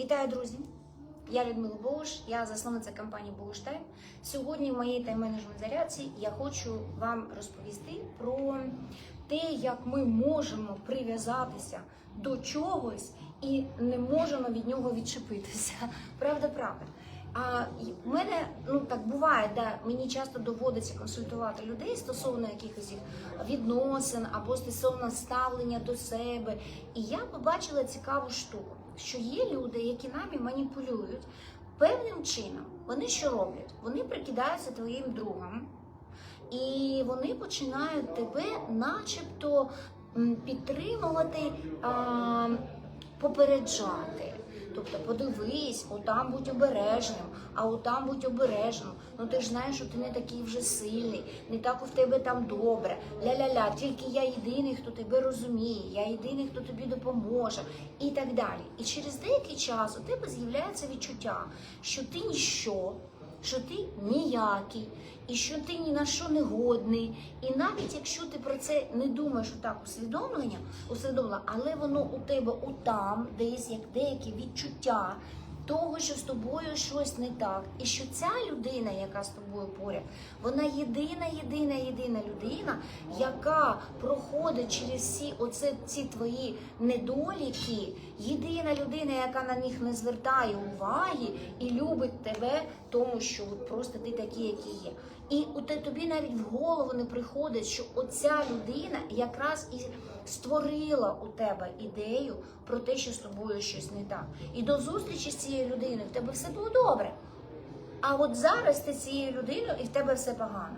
Вітаю, друзі! Я Людмила Богуш, я засновниця компанії Богуш Тайм. Сьогодні в моїй тайм-менеджмент зарядці я хочу вам розповісти про те, як ми можемо прив'язатися до чогось і не можемо від нього відчепитися. Правда, правда. А в мене ну так буває, да, мені часто доводиться консультувати людей стосовно якихось їх відносин або стосовно ставлення до себе. І я побачила цікаву штуку, що є люди, які нами маніпулюють певним чином. Вони що роблять? Вони прикидаються твоїм другом, і вони починають тебе, начебто, підтримувати, попереджати. Тобто подивись, отам будь обережним, а отам будь обережним. Ну ти ж знаєш, що ти не такий вже сильний, не так у тебе там добре. Ля-ля-ля, тільки я єдиний, хто тебе розуміє, я єдиний, хто тобі допоможе, і так далі. І через деякий час у тебе з'являється відчуття, що ти ніщо, що ти ніякий, і що ти ні на що не годний. І навіть якщо ти про це не думаєш отак усвідомлення, усвідомлення, але воно у тебе отам, десь як деякі відчуття того, що з тобою щось не так, і що ця людина, яка з тобою поряд, вона єдина, єдина, єдина людина, яка проходить через всі оце ці твої недоліки, єдина людина, яка на них не звертає уваги і любить тебе, тому що от просто ти такий, який є. І те тобі навіть в голову не приходить, що оця людина якраз і створила у тебе ідею про те, що з тобою щось не так. І до зустрічі з цією людиною в тебе все було добре. А от зараз ти з цією людиною і в тебе все погано.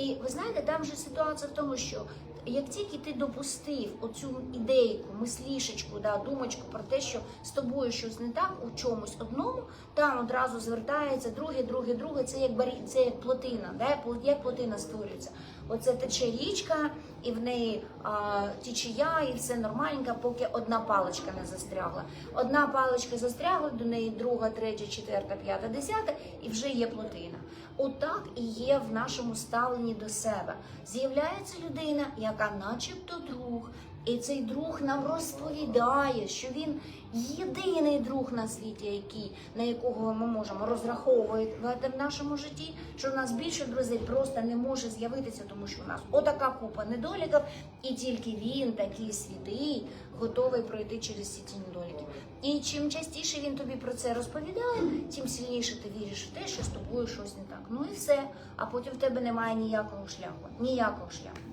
І ви знаєте, там же ситуація в тому, що як тільки ти допустив оцю ідейку, мислішечку, да, думочку про те, що з тобою щось не так у чомусь одному, там одразу звертається друге, друге, друге. Це як барі... це як плотина, да? як плотина створюється. Оце тече річка, і в неї а, течія, і все нормальненько, поки одна паличка не застрягла. Одна паличка застрягла, до неї друга, третя, четверта, п'ята, десята, і вже є плотина. Отак і є в нашому ставленні до себе. З'являється людина, яка, начебто, друг, і цей друг нам розповідає, що він єдиний друг на світі, який, на якого ми можемо розраховувати в нашому житті, що в нас більше друзів просто не може з'явитися, тому що у нас отака купа недоліків, і тільки він, такий святий, готовий пройти через всі ці недоліки. І чим частіше він тобі про це розповідає, тим сильніше ти віриш в те, що з тобою щось не так. Ну і все. А потім в тебе немає ніякого шляху. Ніякого шляху.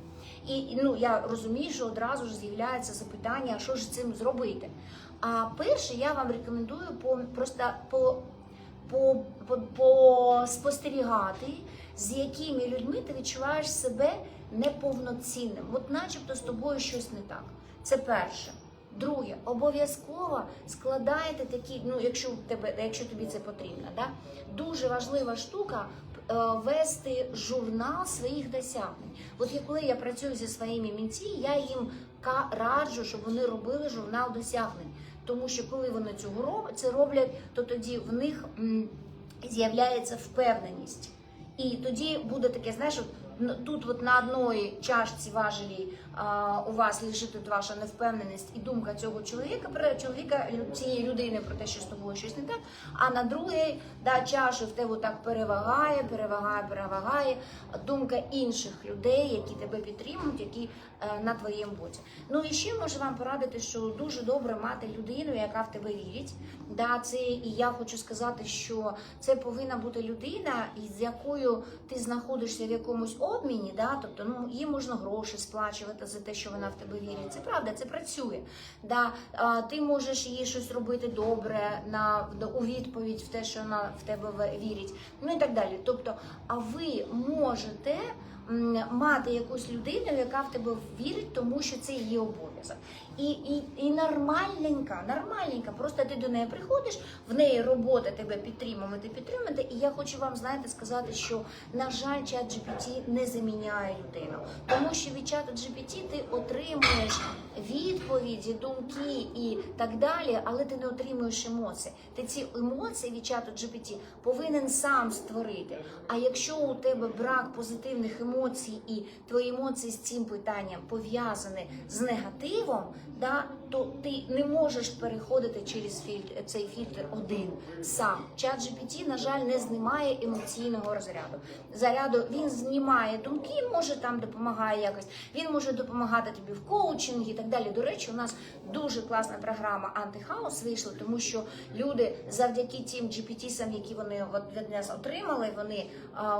І ну я розумію, що одразу ж з'являється запитання, що ж з цим зробити. А перше, я вам рекомендую по просто по, по, по, по спостерігати, з якими людьми ти відчуваєш себе неповноцінним. От начебто з тобою щось не так. Це перше. Друге, обов'язково складайте такі, ну якщо тебе, якщо тобі це потрібно, да? дуже важлива штука вести журнал своїх досягнень. От як коли я працюю зі своїми мінці, я їм раджу, щоб вони робили журнал досягнень. Тому що коли вони цього роб- це роблять, то тоді в них з'являється впевненість. І тоді буде таке, знаєш, тут от на одної чашці важелі у вас лежить тут ваша невпевненість і думка цього чоловіка про чоловіка цієї людини про те, що з тобою щось не так. А на другій да, чаші в тебе так перевагає, перевагає, перевагає думка інших людей, які тебе підтримують, які е, на твоєму боці. Ну і ще можу вам порадити, що дуже добре мати людину, яка в тебе вірить. Да, це і я хочу сказати, що це повинна бути людина, із якою ти знаходишся в якомусь обміні. Да, тобто, ну їй можна гроші сплачувати за те, що вона в тебе вірить. Це правда, це працює. Да, а, ти можеш їй щось робити добре на у відповідь в те, що вона в тебе вірить. Ну і так далі. Тобто, а ви можете мати якусь людину, яка в тебе вірить, тому що це її обов'язок. І, і, і нормальненька, нормальненька, просто ти до неї приходиш, в неї робота тебе підтримувати, підтримати. І я хочу вам, знаєте, сказати, що, на жаль, чат GPT не заміняє людину, тому що від чату GPT ти отримуєш відповіді, думки і так далі, але ти не отримуєш емоції. Ти ці емоції від чату GPT повинен сам створити. А якщо у тебе брак позитивних емоцій і твої емоції з цим питанням пов'язані з негативом, да, то ти не можеш переходити через фільтр цей фільтр один сам. Чат GPT, на жаль, не знімає емоційного розряду. Заряду він знімає думки, може там допомагає якось. Він може допомагати тобі в коучингі і так далі. До речі, у нас дуже класна програма антихаус вийшла, тому що люди завдяки тим GPT-сам, які вони від нас отримали, вони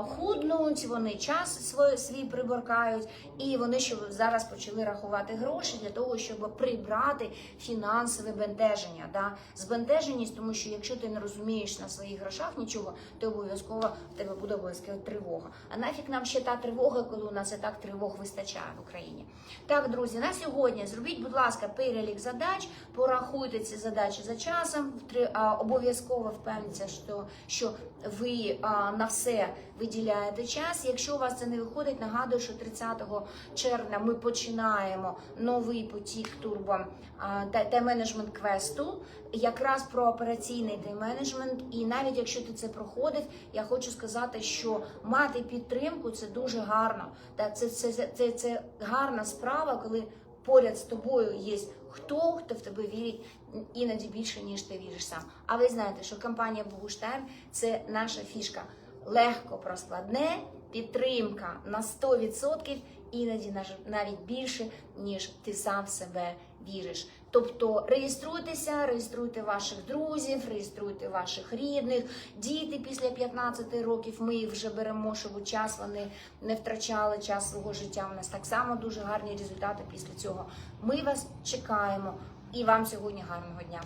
худнуть, вони час свій, свій приборкають, і вони щоб зараз почали рахувати гроші для того, щоб прибрати фінансове бентеження. Да? Збентеженість, тому що якщо ти не розумієш на своїх грошах нічого, то обов'язково в тебе буде обов'язково тривога. А нафіг нам ще та тривога, коли у нас і так тривог вистачає в Україні. Так, друзі, на сьогодні зробіть, будь ласка, перелік задач, порахуйте ці задачі за часом. Обов'язково впевніться, що, що ви на все виділяєте час. Якщо у вас це не виходить, нагадую, що 30 червня ми починаємо новий потік турбо а, та- тайм-менеджмент квесту, якраз про операційний тайм-менеджмент. І навіть якщо ти це проходив, я хочу сказати, що мати підтримку це дуже гарно. Це, це, це, це гарна справа, коли поряд з тобою є хто, хто в тебе вірить іноді більше, ніж ти віриш сам. А ви знаєте, що компанія Богуштайм це наша фішка. Легко про складне, підтримка на 100%, іноді навіть більше, ніж ти сам себе віриш. Тобто реєструйтеся, реєструйте ваших друзів, реєструйте ваших рідних, діти після 15 років. Ми їх вже беремо, щоб у час вони не втрачали час свого життя. У нас так само дуже гарні результати після цього. Ми вас чекаємо і вам сьогодні гарного дня.